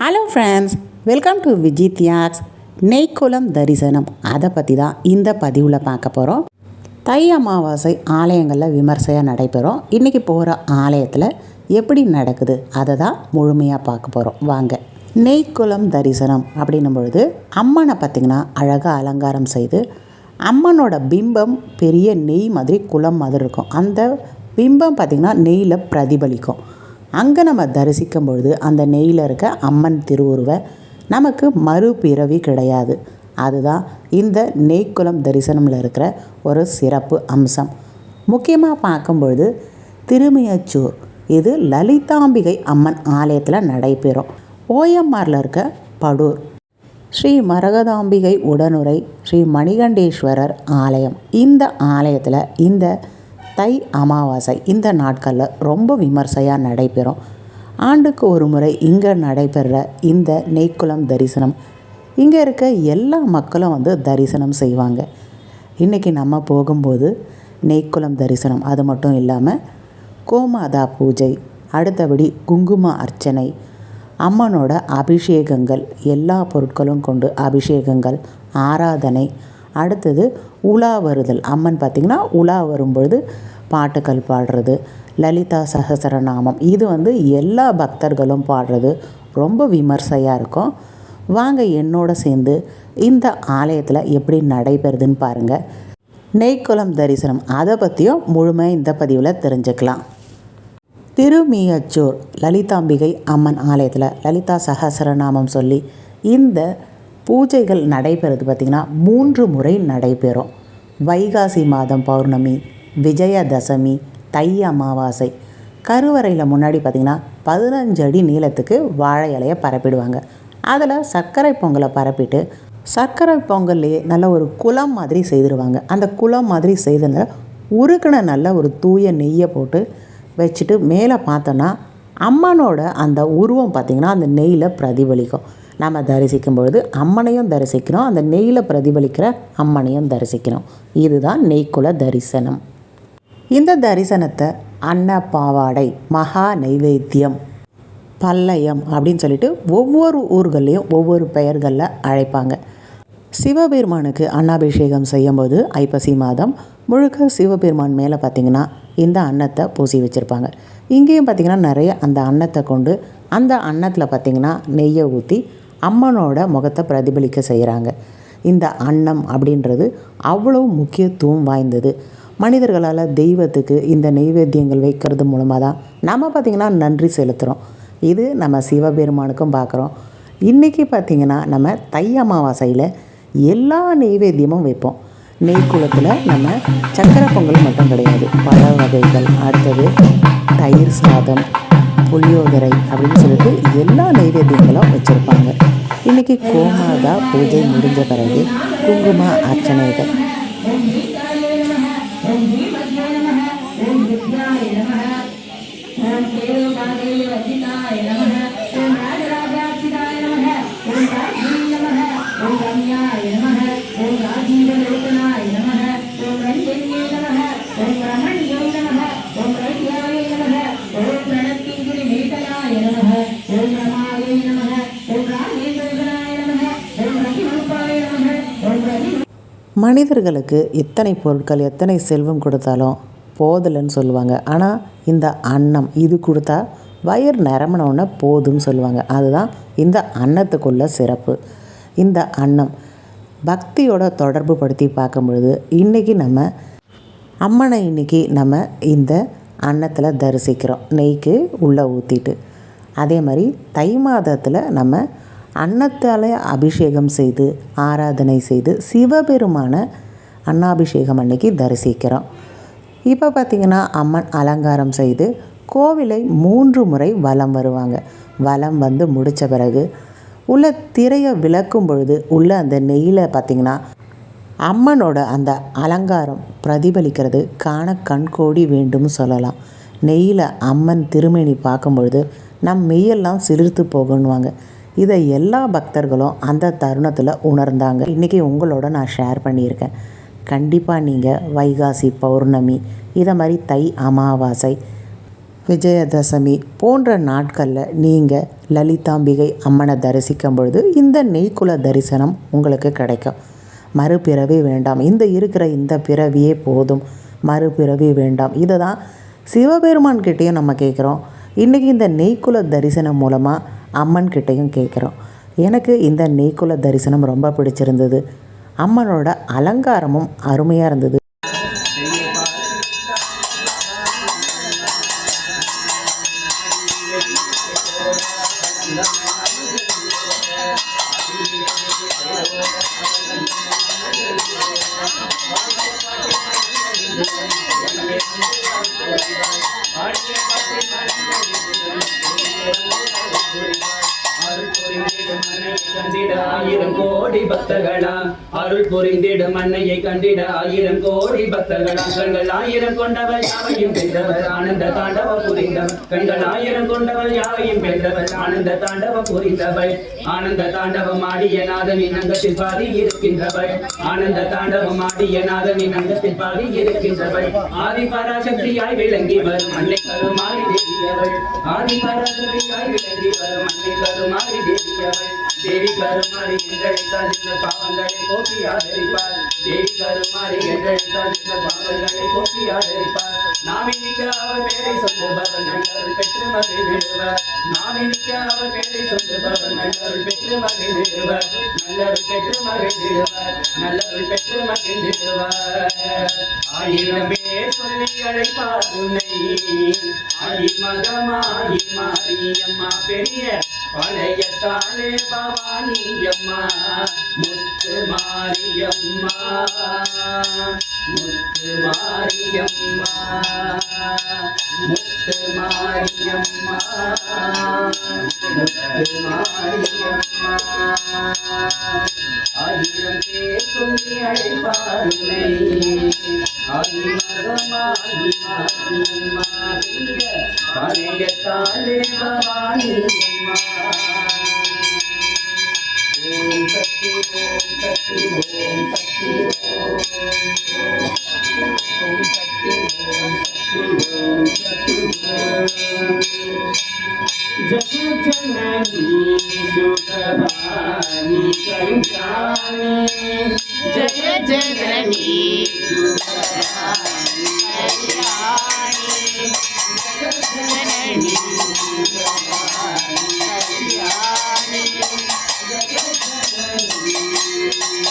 Hello friends welcome to விஜித்யாக்ஸ் நெய்க்குளம் தரிசனம் அதை பற்றி தான் இந்த பதிவில் பார்க்க போகிறோம் தை அமாவாசை ஆலயங்களில் விமர்சையாக நடைபெறும். இன்றைக்கி போகிற ஆலயத்தில் எப்படி நடக்குது? அதை தான் முழுமையாக பார்க்க போகிறோம் வாங்க. நெய்க்குளம் தரிசனம் அப்படின்னும் பொழுது அம்மனை பார்த்திங்கன்னா அழகாக அலங்காரம் செய்து அம்மனோட பிம்பம் பெரிய நெய் மாதிரி குளம் மாதிரி இருக்கும். அந்த பிம்பம் பார்த்திங்கன்னா நெய்யில் பிரதிபலிக்கும். அங்கே நம்ம தரிசிக்கும் பொழுது அந்த நெய்யில் இருக்க அம்மன் திருவுருவை நமக்கு மறுபிறவி கிடையாது. அதுதான் இந்த நெய்க்குளம் தரிசனமில் இருக்கிற ஒரு சிறப்பு அம்சம். முக்கியமாக பார்க்கும்பொழுது திருமியச்சூர் இது லலிதாம்பிகை அம்மன் ஆலயத்தில் நடைபெறும். ஓஎம்ஆரில் இருக்க படூர் ஸ்ரீ மரகதாம்பிகை உடனுரை ஸ்ரீ மணிகண்டேஸ்வரர் ஆலயம். இந்த ஆலயத்தில் இந்த தை அமாவாசை. இந்த நாட்களில் ரொம்ப விமர்சையாக நடைபெறும். ஆண்டுக்கு ஒரு முறை இங்கே நடைபெற இந்த நெய்க்குளம் தரிசனம். இங்கே இருக்க எல்லா மக்களும் வந்து தரிசனம் செய்வாங்க. இன்றைக்கி நம்ம போகும்போது நெய்க்குளம் தரிசனம் அது மட்டும் இல்லாமல் கோமாதா பூஜை அடுத்தபடி குங்கும அர்ச்சனை அம்மனோட அபிஷேகங்கள் எல்லா பொருட்களும் கொண்டு அபிஷேகங்கள் ஆராதனை அடுத்தது உலா வருதல். அம்மன் பார்த்திங்கன்னா உலா வரும்பொழுது பாட்டுக்கள் பாடுறது லலிதா சகசரநாமம். இது வந்து எல்லா பக்தர்களும் பாடுறது. ரொம்ப விமர்சையாக இருக்கும். வாங்க என்னோட சேர்ந்து இந்த ஆலயத்தில் எப்படி நடைபெறுதுன்னு பாருங்கள் நெய்க்குளம் தரிசனம். அதை பற்றியும் முழுமையாக இந்த பதிவில் தெரிஞ்சுக்கலாம். திருமியச்சூர் லலிதாம்பிகை அம்மன் ஆலயத்தில் லலிதா சகசரநாமம் சொல்லி இந்த பூஜைகள் நடைபெறுது பார்த்திங்கன்னா மூன்று முறை நடைபெறும். வைகாசி மாதம் பௌர்ணமி விஜயதசமி தை அமாவாசை. கருவறையில் முன்னாடி பார்த்திங்கன்னா பதினஞ்சு அடி நீளத்துக்கு வாழை இலையை பரப்பிடுவாங்க. அதில் சர்க்கரை பொங்கலை பரப்பிட்டு சர்க்கரை பொங்கல்லையே நல்ல ஒரு குளம் மாதிரி செய்திருவாங்க. அந்த குளம் மாதிரி செய்ததில் உருக்கின நல்ல ஒரு தூய நெய்யை போட்டு வச்சுட்டு மேலே பார்த்தோன்னா அம்மனோட அந்த உருவம் பார்த்திங்கன்னா அந்த நெய்யில் பிரதிபலிக்கும். நம்ம தரிசிக்கும் பொழுது அம்மனையும் தரிசிக்கணும் அந்த நெய்யில் பிரதிபலிக்கிற அம்மனையும் தரிசிக்கணும் இதுதான் நெய்க்குல தரிசனம். இந்த தரிசனத்தை அன்ன பாவாடை மகா நைவேத்தியம் பல்லயம் அப்படின்னு சொல்லிட்டு ஒவ்வொரு ஊர்கள்லேயும் ஒவ்வொரு பெயர்களில் அழைப்பாங்க. சிவபெருமானுக்கு அன்னாபிஷேகம் செய்யும்போது ஐப்பசி மாதம் முழுக்க சிவபெருமான் மேலே பார்த்திங்கன்னா இந்த அன்னத்தை பூசி வச்சுருப்பாங்க. இங்கேயும் பார்த்திங்கன்னா நிறைய அந்த அன்னத்தை கொண்டு அந்த அன்னத்தில் பார்த்திங்கன்னா நெய்யை ஊற்றி அம்மனோட முகத்தை பிரதிபலிக்க செய்கிறாங்க. இந்த அன்னம் அப்படின்றது அவ்வளோ முக்கியத்துவம் வாய்ந்தது. மனிதர்களால் தெய்வத்துக்கு இந்த நெய்வேத்தியங்கள் வைக்கிறது மூலமாக தான் நம்ம பார்த்திங்கன்னா நன்றி செலுத்துகிறோம் இது நம்ம சிவபெருமானுக்கும் பார்க்குறோம் இன்றைக்கி பார்த்திங்கன்னா நம்ம தை அமாவாசையில் எல்லா நெய்வேத்தியமும் வைப்போம். நெய்க்குளத்தில் நம்ம சக்கரை பொங்கல் மட்டும் கிடையாது. பழ வகைகள் அடுத்தது தயிர் சாதம் புளியோதரை அப்படின்னு சொல்லிட்டு எல்லா நைவேத்தியங்களும் வச்சுருப்பாங்க. இன்றைக்கி கோமாதா பூஜை முடிஞ்ச பிறகு குங்கும அர்ச்சனைகள். மனிதர்களுக்கு எத்தனை பொருட்கள் எத்தனை செல்வம் கொடுத்தாலும் போதலைன்னு சொல்லுவாங்க. ஆனால் இந்த அன்னம் இது கொடுத்தா வயிறு நிரம்பினோடனே போதும்னு சொல்லுவாங்க. அதுதான் இந்த அன்னத்துக்குள்ள சிறப்பு. இந்த அன்னம் பக்தியோட தொடர்பு படுத்தி பார்க்கும் பொழுது இன்றைக்கி நம்ம அம்மனை இன்றைக்கி நம்ம இந்த அன்னத்தில் தரிசிக்கிறோம். நெய்க்கு உள்ளே ஊற்றிட்டு அதே மாதிரி தை மாதத்தில் நம்ம அன்னத்தால் அபிஷேகம் செய்து ஆராதனை செய்து சிவபெருமான அன்னாபிஷேகம் அன்னைக்கு தரிசிக்கிறோம். இப்போ பார்த்திங்கன்னா அம்மன் அலங்காரம் செய்து கோவிலை மூன்று முறை வலம் வருவாங்க. வலம் வந்து முடித்த பிறகு உள்ள திரையை விளக்கும் பொழுது உள்ள அந்த நெய்யில் பார்த்திங்கன்னா அம்மனோட அந்த அலங்காரம் பிரதிபலிக்கிறது. காண கண்கோடி வேண்டும் சொல்லலாம். நெய்யில் அம்மன் திருமேனி பார்க்கும் பொழுது நம் மெய்யெல்லாம் சிலிர்த்து போகணுவாங்க இதை எல்லா பக்தர்களும் அந்த தருணத்தில் உணர்ந்தாங்க. இன்றைக்கி உங்களோட நான் ஷேர் பண்ணியிருக்கேன். கண்டிப்பாக நீங்கள் வைகாசி பௌர்ணமி இதை மாதிரி தை அமாவாசை விஜயதசமி போன்ற நாட்களில் நீங்கள் லலிதாம்பிகை அம்மனை தரிசிக்கும் பொழுது இந்த நெய்க்குல தரிசனம் உங்களுக்கு கிடைக்கும். மறுபிறவி வேண்டாம். இந்த இருக்கிற இந்த பிறவியே போதும். மறுபிறவி வேண்டாம். இதை தான் சிவபெருமான்கிட்டேயும் நம்ம கேட்குறோம் இன்றைக்கி இந்த நெய்க்குல தரிசனம் மூலமாக அம்மன் கிட்டேயும் கேட்குறோம். எனக்கு இந்த நீக்குல தரிசனம் ரொம்ப பிடிச்சிருந்தது. அம்மனோட அலங்காரமும் அருமையாக இருந்தது. Thank you. கண்டிட ஆயிரம் கோடி பக்தர்களா? அருள் புரிந்திடும் அன்னையை கண்டிட ஆயிரம் கோடி பக்தர்களா? கண்கள் ஆயிரம் கொண்டவர் யாவையும் பெற்றவர்? ஆனந்த தாண்டவ புரிந்தவர். கண்கள் ஆயிரம் கொண்டவர் யாவையும் பெற்றவர்? ஆனந்த தாண்டவ புரிந்தவர். ஆனந்த தாண்டவம் ஆடிய நாதனின் அங்கத்தில் பாதி இருக்கின்றவர். ஆனந்த தாண்டவம் ஆடிய நாதனின் அங்கத்தில் பாதி இருக்கின்றவர். ஆதி பராசக்தியாய் விளங்கி வரும் அன்னை கருமாறி தேவியவள் ஆதி பராசக்தியாய் விளங்கி வரும் அன்னை கருமாறி தேவியவள் தேவி கருமாறி என்றழைத்தால் இந்த பாவங்களை போக்கி ஆதரிப்பார். தேவி கருமாறி என்றழைத்தால் இந்த பாவங்களை போக்கி ஆதரிப்பார். நாமினிக்க அவர் பேரை சொல்லுபவர் நல்லருள் பெற்று மகிழ்ந்திடுவர் நாமினிக்க அவர் பேரை சொல்லுபவர் நல்லருள் பெற்று மகிழ்ந்திடுவர் நல்லருள் பெற்று மகிழ்ந்திடுவர் நல்லருள் பெற்று மகிழ்ந்திடுவர் ஆயிரம் பேர் சொல்லி அழைப்பார் உன்னை. மகமாயி மாரியம்மா பெரிய பழையத்தாலே பவானி அம்மா முத்து மாரியம்மா முத்து மாரியம்மா முத்து மாரியம்மா முத்து மாரியம்மா. ஆயிரம் பேர் சொல்லி அழைப்பாருனை ஆயி மகமாயி மாரியம்மா பெரிய பழையத்தாலே பவானி அம்மா ஓம் சக்தி ஓம் சக்தி ஓம் சக்தி ஓம் ஓம் சக்தி சிவகாம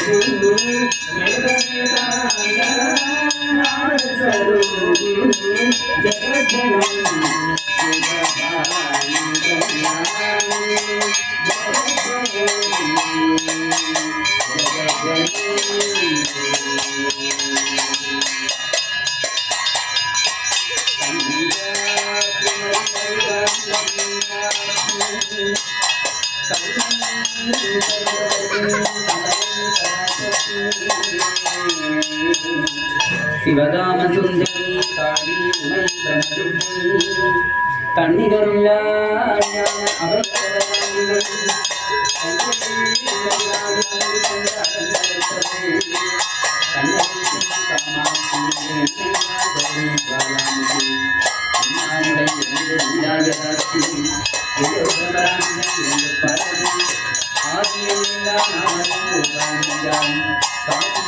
சுந்தரி காளி உமை தனதுர்த்தி தன்னிகரும் ஞான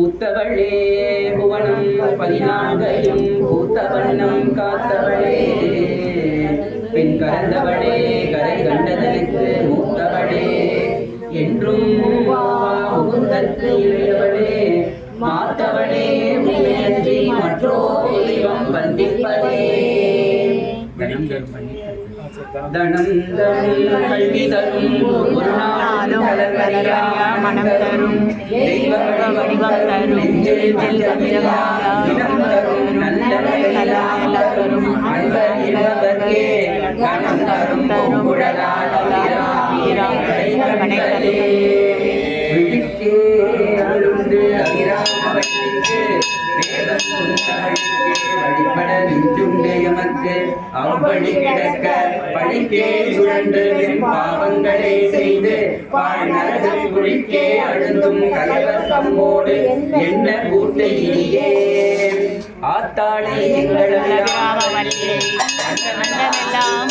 பூத்தவளே புவனம் பதினான்கையும் பூத்த வண்ணம் காத்தவளே. பின் கலந்தவளே கரை கண்டதற்கு மூத்தவளே. என்றும் முகுந்தற்கு இளையவளே. மாத்தவளே உண்மையன்றி மற்றோ தெய்வம் வந்திப்பதே. தனம் கல்வி தரும் ஒரு நாளும் கலர்வரியா மனம் தரும். தெய்வ வடிவம் தரும். நெஞ்சில் வஞ்சமில்லா இனம் தரும். நல்ல தரும் அன்பர் இளவர்க்கே கணம் தரும். பூங்குழலால் வீரா கடைகளே. விழிக்கே அருண்டு அகிராம அடிப்பட வேதம் எமக்கு. அவ்வழி கிடக்க பழிக்கே சுழன்று பாவங்களை செய்து பாழ்நரகம் குழிக்கே அழுந்தும் கலவர் தம்மோடு என்ன கூட்டை இனியே. ஆத்தாளே எங்கள் ராமவல்லியை கண்டமெல்லாம்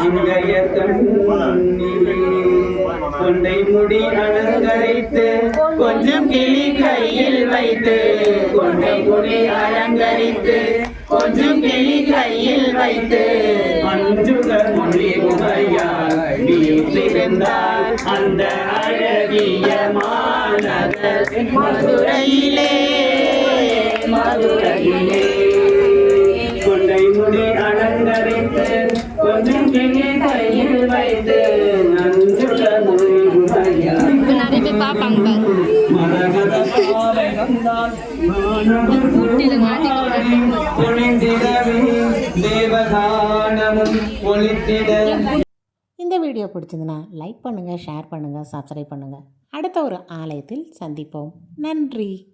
கண்ணிலே கொண்டை முடி அலங்கரித்து கொஞ்சம் கிளி கையில் வைத்து கொண்டை முடி அலங்கரித்து கொஞ்சம் கிளி கையில் வைத்து. அஞ்சுகர் மொழி வீற்றிருந்தார் அந்த அழகிய மாநகர் மதுரையிலே மதுரையிலே. பார்ப்பாங்க இந்த வீடியோ பிடிச்சிருந்துன்னா லைக் பண்ணுங்கள் ஷேர் பண்ணுங்கள் சப்ஸ்கிரைப் பண்ணுங்கள் அடுத்த ஒரு ஆலயத்தில் சந்திப்போம். நன்றி.